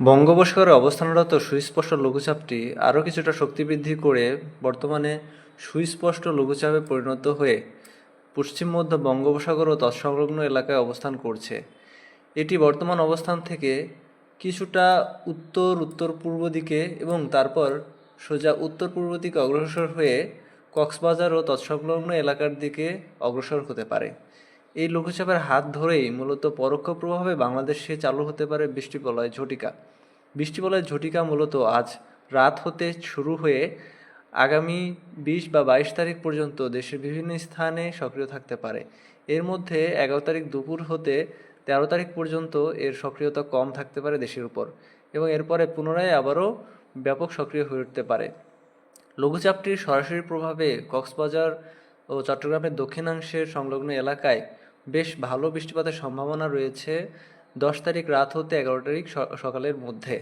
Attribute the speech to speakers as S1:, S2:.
S1: বঙ্গোপসাগরে অবস্থানরত সুস্পষ্ট লঘুচাপটি আরও কিছুটা শক্তি বৃদ্ধি করে বর্তমানে সুস্পষ্ট লঘুচাপে পরিণত হয়ে পশ্চিম, মধ্য বঙ্গোপসাগর ও তৎসংলগ্ন এলাকায় অবস্থান করছে। এটি বর্তমান অবস্থান থেকে কিছুটা উত্তর উত্তর পূর্ব দিকে এবং তারপর সোজা উত্তর পূর্ব দিকে অগ্রসর হয়ে কক্সবাজার ও তৎসংলগ্ন এলাকার দিকে অগ্রসর হতে পারে। এই লঘুচাপের হাত ধরেই মূলত পরোক্ষ প্রভাবে বাংলাদেশে চালু হতে পারে বৃষ্টিবলয় ঝটিকা। বৃষ্টিবলয় ঝটিকা মূলত আজ রাত হতে শুরু হয়ে আগামী বিশ বা বাইশ তারিখ পর্যন্ত দেশের বিভিন্ন স্থানে সক্রিয় থাকতে পারে। এর মধ্যে এগারো তারিখ দুপুর হতে তেরো তারিখ পর্যন্ত এর সক্রিয়তা কম থাকতে পারে দেশের উপর এবং এরপরে পুনরায় আবারও ব্যাপক সক্রিয় হয়ে উঠতে পারে। লঘুচাপটির সরাসরি প্রভাবে কক্সবাজার ও চট্টগ্রামের দক্ষিণাংশের সংলগ্ন এলাকায় বেশ ভালো বৃষ্টিপাতের সম্ভাবনা রয়েছে। দশ তারিখ রাত হতে এগারো তারিখ সকালের মধ্যে।